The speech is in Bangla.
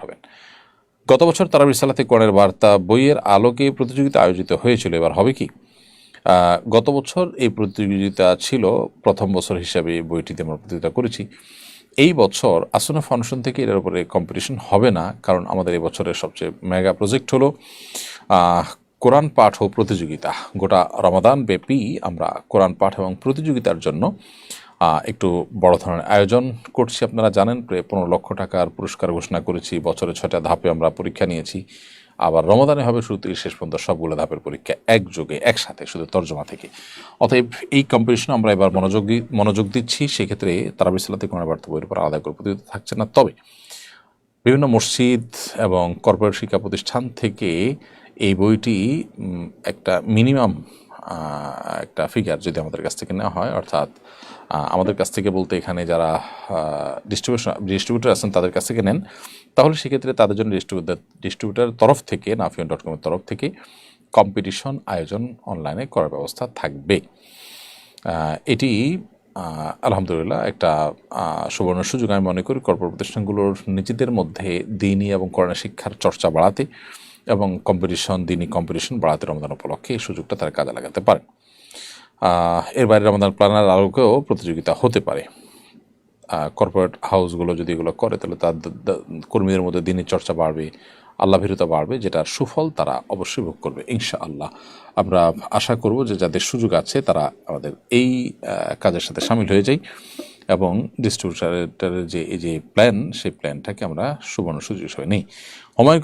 হবেন। গত বছর তারা রিসালাতে কোরআনের বার্তা বইয়ের আলোকে প্রতিযোগিতা আয়োজিত হয়েছিল। এবার হবে কি? গত বছর এই প্রতিযোগিতা ছিল প্রথম বছর হিসাবে বইটিতে আমরা প্রতিযোগিতা করেছি। এই বছর আসনা ফাউন্ডেশন থেকে এটার উপরে কম্পিটিশন হবে না, কারণ আমাদের এই বছরের সবচেয়ে মেগা প্রজেক্ট হলো কোরআন পাঠ ও প্রতিযোগিতা। গোটা রমাদান ব্যাপী আমরা কোরআন পাঠ এবং প্রতিযোগিতার জন্য একটু বড় ধরনের আয়োজন করছি, আপনারা জানেন, প্রায় পনেরো লক্ষ টাকার পুরস্কার ঘোষণা করেছি, বছরে ছয়টা ধাপে আমরা পরীক্ষা নিয়েছি। আবার রমদানে হবে শুরু থেকে শেষ পর্যন্ত সবগুলো ধাপের পরীক্ষা একযোগে, একসাথে, শুধু তর্জমা থেকে। অতএব এই কম্পিটিশনে আমরা এবার মনোযোগ মনোযোগ দিচ্ছি, সেক্ষেত্রে তারা বিশালাতে কোনো বার্তা বইয়ের উপর আলাদা করে প্রতিযোগিতা থাকছে না। তবে বিভিন্ন মসজিদ এবং কর্পোরেট শিক্ষা প্রতিষ্ঠান থেকে এই বইটি একটা মিনিমাম একটা ফিগার যদি আমাদের কাছ থেকে নেওয়া হয়, অর্থাৎ আমাদের কাছ থেকে বলতে এখানে যারা ডিস্ট্রিবিউশন ডিস্ট্রিবিউটার আছেন তাদের কাছ থেকে নেন। তাহলে সেক্ষেত্রে তাদের জন্য ডিস্ট্রিবিউটার ডিস্ট্রিবিউটার তরফ থেকে নাফিয়ন ডট কমের তরফ থেকে কম্পিটিশন আয়োজন অনলাইনে করার ব্যবস্থা থাকবে। এটি আলহামদুলিল্লাহ একটা সুবর্ণ সুযোগ। আমি মনে করি কর্পোরেট প্রতিষ্ঠানগুলোর নিজেদের মধ্যে দিনই এবং করোনা শিক্ষার চর্চা বাড়াতে এবং কম্পিটিশন দিনী কম্পিটিশন বাড়াতে রমজান উপলক্ষে এই সুযোগটা তারা কাজে লাগাতে পারে। এর বাইরে রমজান প্ল্যানার আলোকেও প্রতিযোগিতা হতে পারে। কর্পোরেট হাউসগুলো যদি এগুলো করে, তাহলে তার কর্মীদের মধ্যে দিনের চর্চা বাড়বে আল্লাহ ভীরতা বাড়বে, যেটার সুফল তারা অবশ্যই ভোগ করবে ইনশা আল্লাহ আমরা আশা করব যে যাদের সুযোগ আছে, তারা আমাদের এই কাজের সাথে সামিল হয়ে যাই এবং ডিস্ট্রিবিউটারের যে, এই যে প্ল্যান সেই প্ল্যানটাকে আমরা সুবর্ণ সুযোগ হিসেবে নিই। হুমায়ুন